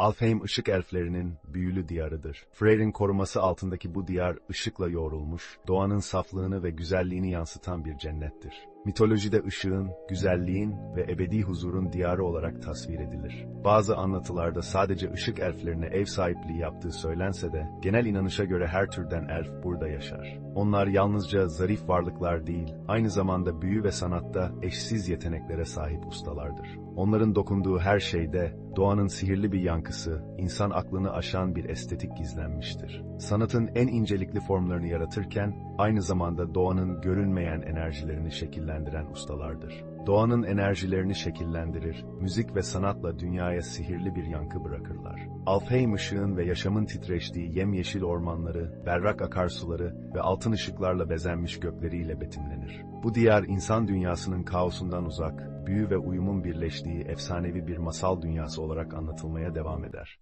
Alfheim ışık elflerinin büyülü diyarıdır. Freyr'in koruması altındaki bu diyar ışıkla yoğrulmuş, doğanın saflığını ve güzelliğini yansıtan bir cennettir. Mitolojide ışığın, güzelliğin ve ebedi huzurun diyarı olarak tasvir edilir. Bazı anlatılarda sadece ışık elflerine ev sahipliği yaptığı söylense de, genel inanışa göre her türden elf burada yaşar. Onlar yalnızca zarif varlıklar değil, aynı zamanda büyü ve sanatta eşsiz yeteneklere sahip ustalardır. Onların dokunduğu her şeyde, doğanın sihirli bir yankısı, insan aklını aşan bir estetik gizlenmiştir. Sanatın en incelikli formlarını yaratırken, aynı zamanda doğanın görünmeyen enerjilerini şekillendiren ustalardır. Doğanın enerjilerini şekillendirir, müzik ve sanatla dünyaya sihirli bir yankı bırakırlar. Alfheim ışığın ve yaşamın titreştiği yemyeşil ormanları, berrak akarsuları ve altın ışıklarla bezenmiş gökleriyle betimlenir. Bu diyar insan dünyasının kaosundan uzak, büyü ve uyumun birleştiği efsanevi bir masal dünyası olarak anlatılmaya devam eder.